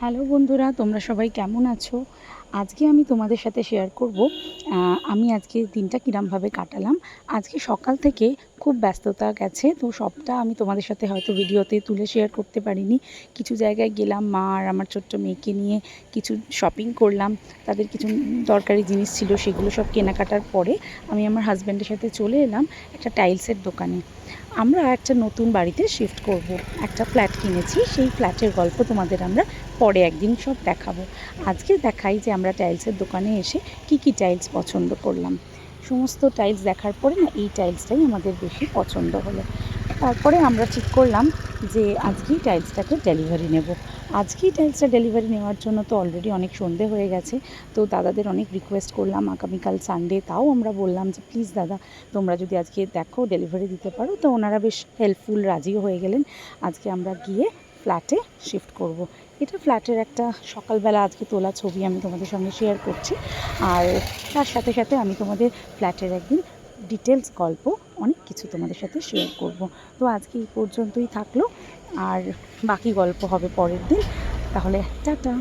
Hello বন্ধুরা, তোমরা সবাই কেমন আছো? আজকে আমি তোমাদের সাথে শেয়ার করব। আমি আজকে দিনটা কীরমভাবে কাটালাম? আজকে সকাল থেকে খুব ব্যস্ততা গেছে, তো সবটা আমি তোমাদের সাথে হয়তো ভিডিওতে তুলে শেয়ার করতে পারিনি। কিছু জায়গায় গেলাম, মা আর আমার ছোট্ট মেয়েকে নিয়ে কিছু শপিং করলাম। তাদের কিছু দরকারি জিনিস ছিল, সেগুলো সব কেনাকাটার পরে আমি আমার হাজব্যান্ডের সাথে চলে এলাম একটা টাইলসের দোকানে। আমরা একটা নতুন বাড়িতে শিফট করব। একটা ফ্ল্যাট কিনেছি, সেই ফ্ল্যাটের গল্প তোমাদের আমরা পরে একদিন সব দেখাবো। আজকে দেখাই যে আমরা টাইলসের দোকানে এসে কি কি টাইলস পছন্দ করলাম। সমস্ত টাইলস দেখার পরে না, এই টাইলসটাই আমাদের বেশি পছন্দ হলো। তারপরে আমরা ঠিক করলাম যে, আজকেই টাইলসটাকে ডেলিভারি নেব। আজকেই টাইলসটা ডেলিভারি নেওয়ার জন্য তো অলরেডি অনেক সন্ধে হয়ে গেছে। তো দাদাদের অনেক রিকোয়েস্ট করলাম, আগামীকাল সানডে তাও আমরা বললাম যে প্লিজ দাদা, তোমরা যদি আজকে দেখো ডেলিভারি দিতে পারো। তো ওনারা বেশ হেল্পফুল রাজিও হয়ে গেলেন। আজকে আমরা গিয়ে ফ্ল্যাটে শিফট করব। এটা ফ্ল্যাটের একটা সকালবেলা আজকে তোলা ছবি আমি তোমাদের সঙ্গে শেয়ার করছি। আর তার সাথে সাথে আমি তোমাদের ফ্ল্যাটের একদিন ডিটেলস গল্প অনেক কিছু তোমাদের সাথে শেয়ার করব। তো আজকে এই পর্যন্তই থাকল। আর বাকি গল্প হবে পরের দিন। তাহলে টাটা।